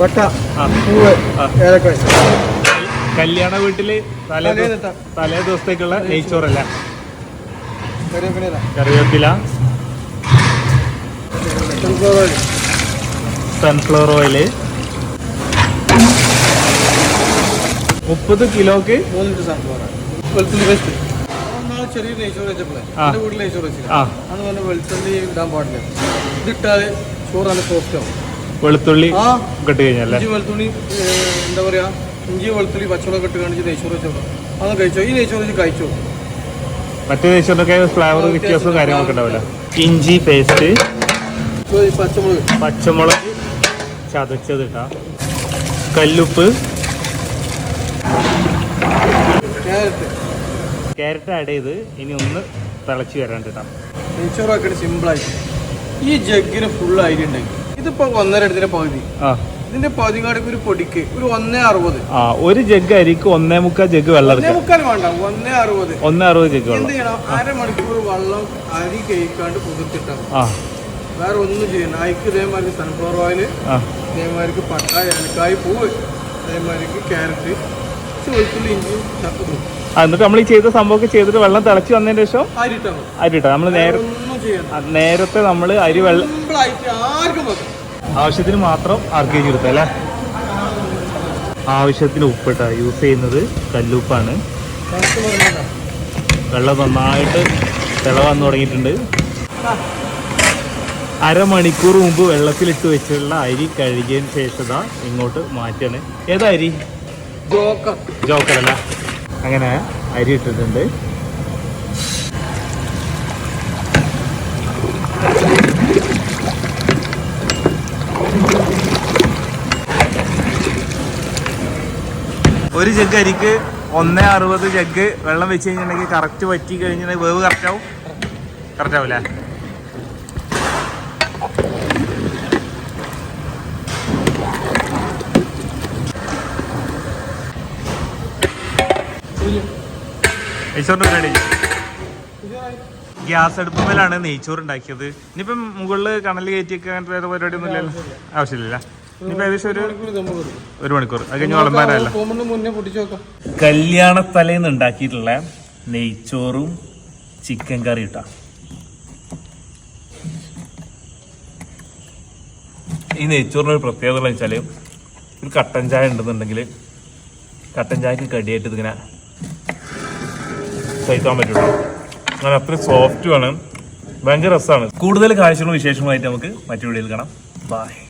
വട്ട ആ. പൂവ്. ഏതൊക്കെ കല്യാണ വീട്ടിൽ തലേ. തലേ ദിവസത്തേക്കുള്ള നെയ്ച്ചോറല്ല? കറിവേപ്പില. സൺഫ്ലവർ ഓയിൽ മുപ്പത് കിലോക്ക് മൂന്ന് ലിറ്റർ സൺഫ്ലവർ ഓയിൽ വെളുത്തുള്ളി പേസ്റ്റ് ഒന്നാൾ ചെറിയ നെയ്ച്ചോറ് വെച്ചപ്പോഴേ വീട്ടിൽ നെയ്ച്ചോറ് വെച്ചില്ല അന്ന് പറഞ്ഞ വെളുത്തുള്ളി ഇടാൻ പാടില്ല. ഇതിട്ടാൽ ചോറ് നല്ല സോഫ്റ്റ് ആവും. വെളുത്തുള്ളി കെട്ട് കഴിഞ്ഞല്ലേ? ഇഞ്ചി വെളുത്തുള്ളി എന്താ പറയാ ഇഞ്ചി വെളുത്തുള്ളി പച്ചമുളക് കെട്ട് കാണിച്ച് നെയ്ച്ചോറ് വെച്ചോളൂ അത് കഴിച്ചോ? ഈ നെയ്ച്ചോറ് വെച്ച് കഴിച്ചോ? മറ്റേ നെയ്ച്ചോറിനൊക്കെ ഫ്ലേവർ വ്യത്യാസവും കാര്യങ്ങളൊക്കെ ഉണ്ടാവില്ല? ഇഞ്ചി പേസ്റ്റ് പച്ചമുളക്. പച്ചമുളക് ചതച്ചത് ഇട്ടാ. കല്ലുപ്പ്. ക്യാരറ്റ്. ആഡ് ചെയ്ത് ഇനി ഒന്ന് തിളച്ച് വരാണ്ട് ഇട്ടാ നെയ്ച്ചോറാക്കിയിട്ട് സിമ്പിളായിട്ട് ഈ ജഗ്ഗിന് ഫുൾ അരി ഉണ്ടെങ്കിൽ ഇതിപ്പോ ഒന്നര എടുത്തിന്റെ പകുതി. ഇതിന്റെ പകുതി പതിനാടുക്ക് ഒരു പൊടിക്ക് ഒരു ഒന്നേ അറുപത്. ആ ഒരു ജഗ് അരിക്ക് ഒന്നേ മുക്കാൽ ജഗ് വെള്ളം ഒന്നേ മുക്കാൽ വേണ്ട ഒന്നേ അറുപത്. ഒന്നേ അറുപത് ജഗ് എന്ത് വെള്ളം ചെയ്യണം അരമണിക്കൂർ വെള്ളം അരി കഴിക്കാണ്ട് കുതിർത്തിട്ടാൽ ആ. വേറെ ഒന്നും ചെയ്യണം അയക്ക് ഇതേമാതിരി സൺഫ്ലവർ ഓയിൽ ആ. ഇതേമാതിരിക്ക് പട്ട ഏലക്കായ് പൂവ് അതേമാതിരിക്ക് ക്യാരറ്റ് വെളുത്തുള്ളി ഇഞ്ചി ചക്കും ആ, എന്നിട്ട് നമ്മൾ ഈ ചെയ്ത സംഭവമൊക്കെ ചെയ്തിട്ട് വെള്ളം തിളച്ച് വന്നതിന് ശേഷം അരിട്ടോ. നമ്മൾ നേരെ നേരത്തെ നമ്മൾ അരി വെള്ളം ആവശ്യത്തിന് മാത്രം ആർക്കേ കെ അല്ലേ? ആവശ്യത്തിന് ഉപ്പിട്ട. യൂസ് ചെയ്യുന്നത് കല്ലുപ്പാണ്. വെള്ളം നന്നായിട്ട് തിള വന്നു തുടങ്ങിയിട്ടുണ്ട്. അരമണിക്കൂർ മുമ്പ് വെള്ളത്തിലിട്ട് വെച്ചുള്ള അരി കഴുകിയതിന് ശേഷം ഇങ്ങോട്ട് മാറ്റാണ്. ഏതാ അരി? ജോക്കർ. ജോക്കറല്ല അങ്ങനെ അരി ഇട്ടിട്ടുണ്ട്. ഒരു ജഗ് അരിക്ക് ഒന്നേ അറുപത് ജഗ് വെള്ളം വെച്ച് കഴിഞ്ഞിട്ടുണ്ടെങ്കിൽ കറക്റ്റ് വറ്റി കഴിഞ്ഞിട്ടുണ്ടെങ്കിൽ വേവ് കറക്റ്റ് ആവും. നെയ്ച്ചോറിന് പരിപാടി ഗ്യാസ് അടുപ്പിലാണ് നെയ്ച്ചോറ് ഉണ്ടാക്കിയത്. ഇനിയിപ്പം മുകളിൽ കണൽ കയറ്റിയൊക്കെ അങ്ങനത്തെ വേറെ പരിപാടി ഒന്നും ഇല്ലല്ലോ ആവശ്യമില്ല ഒരു ഒരു മണിക്കൂർ. അത് കഴിഞ്ഞ് വിളമ്പാനല്ല കല്യാണ കല്യാണത്തലേന്ന് ഉണ്ടാക്കിയിട്ടുള്ള നെയ്ച്ചോറും ചിക്കൻ കറി ഇട്ടാ. ഈ നെയ്ച്ചോറിന് ഒരു പ്രത്യേകത എന്ന് വെച്ചാൽ ഒരു കട്ടൻ ചായ ഉണ്ടെന്നുണ്ടെങ്കിൽ കട്ടൻ ചായക്ക് കടിയായിട്ട് ഇതിങ്ങനെ കഴിക്കാൻ പറ്റുള്ളൂ. അങ്ങനെ അത്ര സോഫ്റ്റുമാണ് ഭയങ്കര രസമാണ് കൂടുതൽ കാഴ്ചകളും വിശേഷങ്ങളായിട്ട് നമുക്ക് മറ്റു വീഡിയോയിൽ കാണാം. ബൈ